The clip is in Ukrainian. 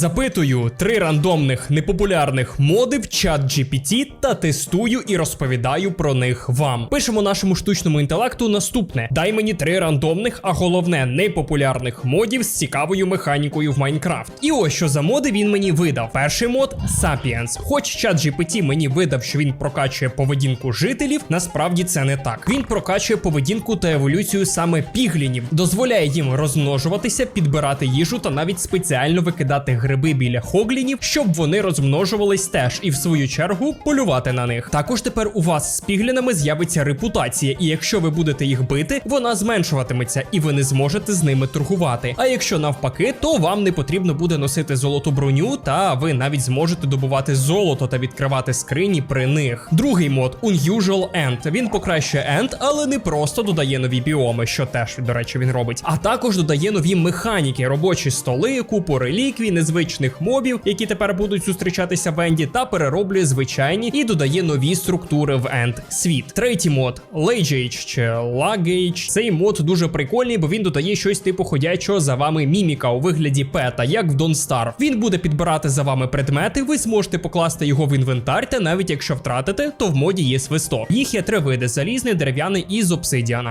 Запитую три рандомних непопулярних моди в чат GPT та тестую і розповідаю про них вам. Пишемо нашому штучному інтелекту наступне: дай мені три рандомних, а головне непопулярних модів з цікавою механікою в Майнкрафт. І ось що за моди він мені видав. Перший мод Sapiens. Хоч чат GPT мені видав, що він прокачує поведінку жителів, насправді це не так. Він прокачує поведінку та еволюцію саме піглінів, дозволяє їм розмножуватися, підбирати їжу та навіть спеціально викидати гриби біля хоглінів, щоб вони розмножувались теж і в свою чергу полювати на них. Також тепер у вас з піглінами з'явиться репутація, і якщо ви будете їх бити, вона зменшуватиметься, і ви не зможете з ними торгувати. А якщо навпаки, то вам не потрібно буде носити золоту броню, та ви навіть зможете добувати золото та відкривати скрині при них. Другий мод Unusual End. Він покращує End, але не просто додає нові біоми, що теж, до речі, він робить, а також додає нові механіки, робочі столи, купу реліквій, незвичних мобів, які тепер будуть зустрічатися в Енді, та перероблює звичайні і додає нові структури в End світ. Третій мод Lagage чи Luggage. Цей мод дуже прикольний, бо він додає щось типу ходячого за вами міміка у вигляді пета, як в Don't Starve. Він буде підбирати за вами предмети, ви зможете покласти його в інвентар, та навіть якщо втратите, то в моді є свисток. Їх є три види: залізний, дерев'яний і з обсидіана.